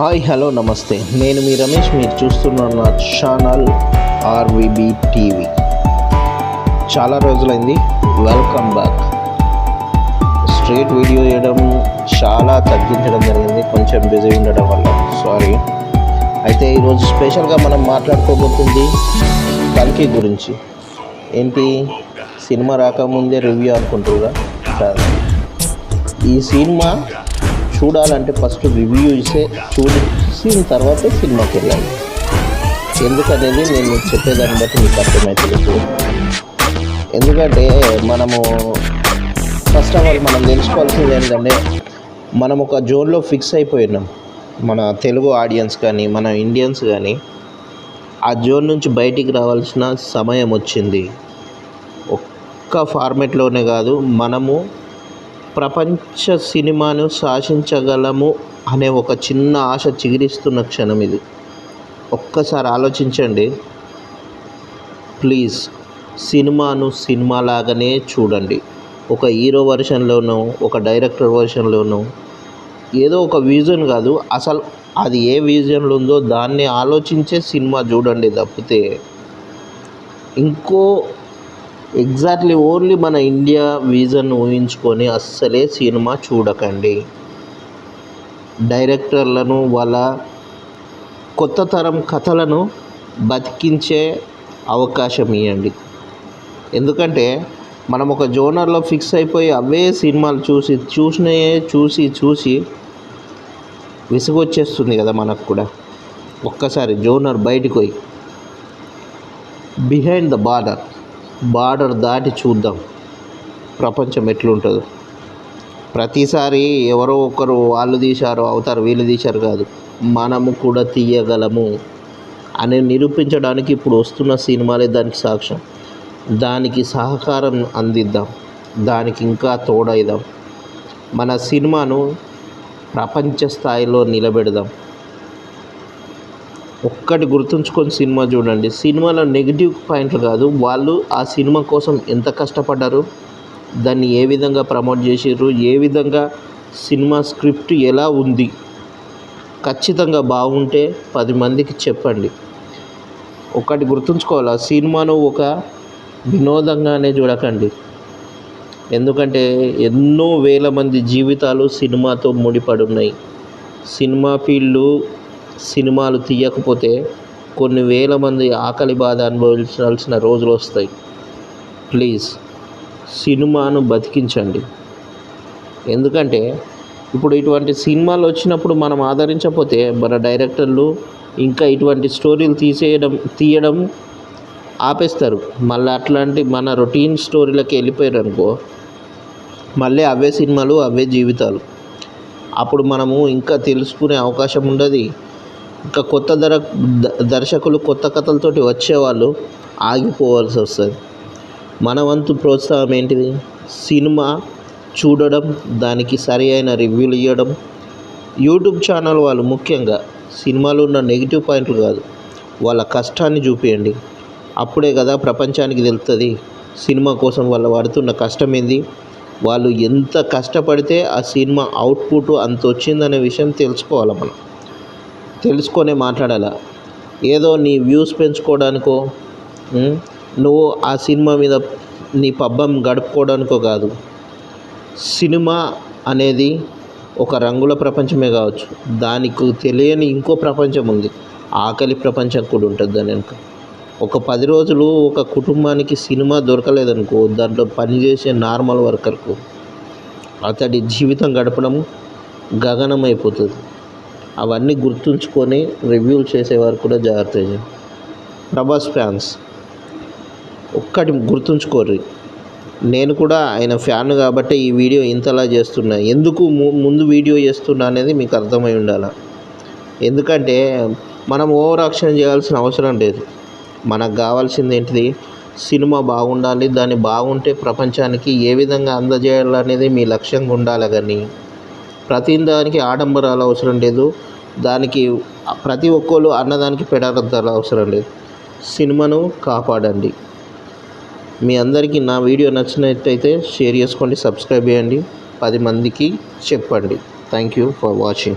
Hi hello నమస్తే. నేను మీ రమేష్. మీరు చూస్తున్న నా ఛానల్ ఆర్విబి టీవీ. చాలా రోజులైంది. వెల్కమ్ బ్యాక్ స్ట్రేట్ వీడియో చేయడం చాలా తగ్గించడం జరిగింది. కొంచెం బిజీ ఉండడం వల్ల. సారీ అయితే ఈరోజు స్పెషల్గా మనం మాట్లాడుకోబోతుంది కల్కి గురించి. ఏంటి? సినిమా రాకముందే రివ్యూ అనుకుంటుగా ఈ సినిమా చూడాలంటే ఫస్ట్ రివ్యూ ఇస్తే చూసిన తర్వాతే సినిమాకి వెళ్ళాలి. ఎందుకనేది నేను చెప్పేదాన్ని బట్టి మీకు అర్థమవుతుంది ఎందుకంటే మనము ఫస్ట్ ఆఫ్ ఆల్ మనం తెలుసుకోవాల్సింది ఏంటంటే మనం ఒక జోన్లో ఫిక్స్ అయిపోయినాం మన తెలుగు ఆడియన్స్ కానీ మన ఇండియన్స్ కానీ ఆ జోన్ నుంచి బయటికి రావాల్సిన సమయం వచ్చింది. ఒక్క ఫార్మెట్లోనే కాదు మనము ప్రపంచ సినిమాను శాసించగలము అనే ఒక చిన్న ఆశ చిగురిస్తున్న క్షణం ఇది. ఒక్కసారి ఆలోచించండి. ప్లీజ్ సినిమాను సినిమాలాగానే చూడండి. ఒక హీరో వర్షన్లోనో ఒక డైరెక్టర్ వర్షన్లోనో ఏదో ఒక విజన్ కాదు. అసలు అది ఏ విజన్లో ఉందో దాన్ని ఆలోచించే సినిమా చూడండి తప్పితే. ఇంకో ఎగ్జాక్ట్లీ ఓన్లీ మన ఇండియా విజన్ ఊహించుకొని అస్సలే సినిమా చూడకండి. డైరెక్టర్లను వాళ్ళ కొత్త తరం కథలను బతికించే అవకాశం ఇవ్వండి ఎందుకంటే మనం ఒక జోనర్లో ఫిక్స్ అయిపోయి అవే సినిమాలు చూసి చూసినయే చూసి చూసి విసుగొచ్చేస్తుంది కదా మనకు కూడా. ఒక్కసారి జోనర్ బయటికి పోయి బిహైండ్ ద బార్డర్ బార్డర్ దాటి చూద్దాం. ప్రపంచం ఎట్లుంటుందో. ప్రతిసారి ఎవరో ఒకరు వాళ్ళు తీశారు అవుతారు వీళ్ళు తీశారు కాదు. మనము కూడా తీయగలము అని నిరూపించడానికి ఇప్పుడు వస్తున్న సినిమాలే దానికి సాక్ష్యం. దానికి సహకారం అందిద్దాం. దానికి ఇంకా తోడైదాం. మన సినిమాను ప్రపంచ స్థాయిలో నిలబెడదాం. ఒక్కటి గుర్తుంచుకొని సినిమా చూడండి. సినిమాలో నెగిటివ్ పాయింట్లు కాదు వాళ్ళు ఆ సినిమా కోసం ఎంత కష్టపడ్డారు దాన్ని ఏ విధంగా ప్రమోట్ చేసారు ఏ విధంగా సినిమా స్క్రిప్ట్ ఎలా ఉంది ఖచ్చితంగా బాగుంటే పది మందికి చెప్పండి. ఒకటి గుర్తుంచుకోవాలి ఆ సినిమాను ఒక వినోదంగానే చూడకండి. ఎందుకంటే ఎన్నో వేల మంది జీవితాలు సినిమాతో ముడిపడి ఉన్నాయి. సినిమా ఫీల్డ్ సినిమాలు తీయకపోతే కొన్ని వేల మంది ఆకలి బాధ అనుభవించాల్సిన రోజులు వస్తాయి. ప్లీజ్ సినిమాను బతికించండి. ఎందుకంటే ఇప్పుడు ఇటువంటి సినిమాలు వచ్చినప్పుడు మనం ఆదరించకపోతే మన డైరెక్టర్లు ఇంకా ఇటువంటి స్టోరీలు తీసేయడం తీయడం ఆపేస్తారు. మళ్ళీ అట్లాంటి మన రొటీన్ స్టోరీలకి వెళ్ళిపోయారు అనుకో మళ్ళీ అవే సినిమాలు అవే జీవితాలు. అప్పుడు మనము ఇంకా తెలుసుకునే అవకాశం ఉండదు. ఇంకా కొత్త దర దర్శకులు కొత్త కథలతోటి వచ్చేవాళ్ళు ఆగిపోవాల్సి వస్తుంది. మన వంతు ప్రోత్సాహం ఏంటిది? సినిమా చూడడం దానికి సరి అయిన రివ్యూలు ఇవ్వడం యూట్యూబ్ ఛానల్ వాళ్ళు ముఖ్యంగా సినిమాలో ఉన్న నెగిటివ్ పాయింట్లు కాదు వాళ్ళ కష్టాన్ని చూపించండి అప్పుడే కదా ప్రపంచానికి తెలుస్తుంది సినిమా కోసం వాళ్ళు పడుతున్న కష్టం ఏంది? వాళ్ళు ఎంత కష్టపడితే ఆ సినిమా అవుట్పుట్ అంత వచ్చిందనే విషయం తెలుసుకోవాలి మనం? తెలుసుకొని మాట్లాడాలా. ఏదో నీ వ్యూస్ పెంచుకోవడానికో నువ్వు ఆ సినిమా మీద నీ పబ్బం గడుపుకోవడానికో కాదు. సినిమా అనేది ఒక రంగుల ప్రపంచమే కావచ్చు. దానికి తెలియని ఇంకో ప్రపంచం ఉంది. ఆకలి ప్రపంచం కూడా ఉంటుంది దాని వెనుక. ఒక పది రోజులు ఒక కుటుంబానికి సినిమా దొరకలేదనుకో దాంట్లో పనిచేసే నార్మల్ వర్కర్కు అతడి జీవితం గడపడం గగనం అయిపోతుంది అవన్నీ గుర్తుంచుకొని రివ్యూలు చేసేవారు కూడా జాగ్రత్త చేయండి. ప్రభాస్ ఫ్యాన్స్ ఒక్కటి గుర్తుంచుకోర్రి. నేను కూడా ఆయన ఫ్యాన్ కాబట్టి ఈ వీడియో ఇంతలా చేస్తున్నా. ఎందుకు ము- ముందు వీడియో చేస్తున్నా అనేది మీకు అర్థమై ఉండాలి. ఎందుకంటే మనం ఓవర్ యాక్షన్ చేయాల్సిన అవసరం లేదు. మనకు కావాల్సింది ఏంటిది? సినిమా బాగుండాలి. దాన్ని బాగుంటే ప్రపంచానికి ఏ విధంగా అందజేయాలనేది మీ లక్ష్యంగా ఉండాలి. కానీ ప్రతి దానికి ఆడంబరాలు అవసరం లేదు. దానికి ప్రతి ఒక్కరు అన్నదానికి పెడార్థాలు అవసరం లేదు. సినిమాను కాపాడండి. మీ అందరికీ నా వీడియో నచ్చినట్టయితే షేర్ చేసుకోండి సబ్స్క్రైబ్ చేయండి. పది మందికి చెప్పండి. Thank you for watching.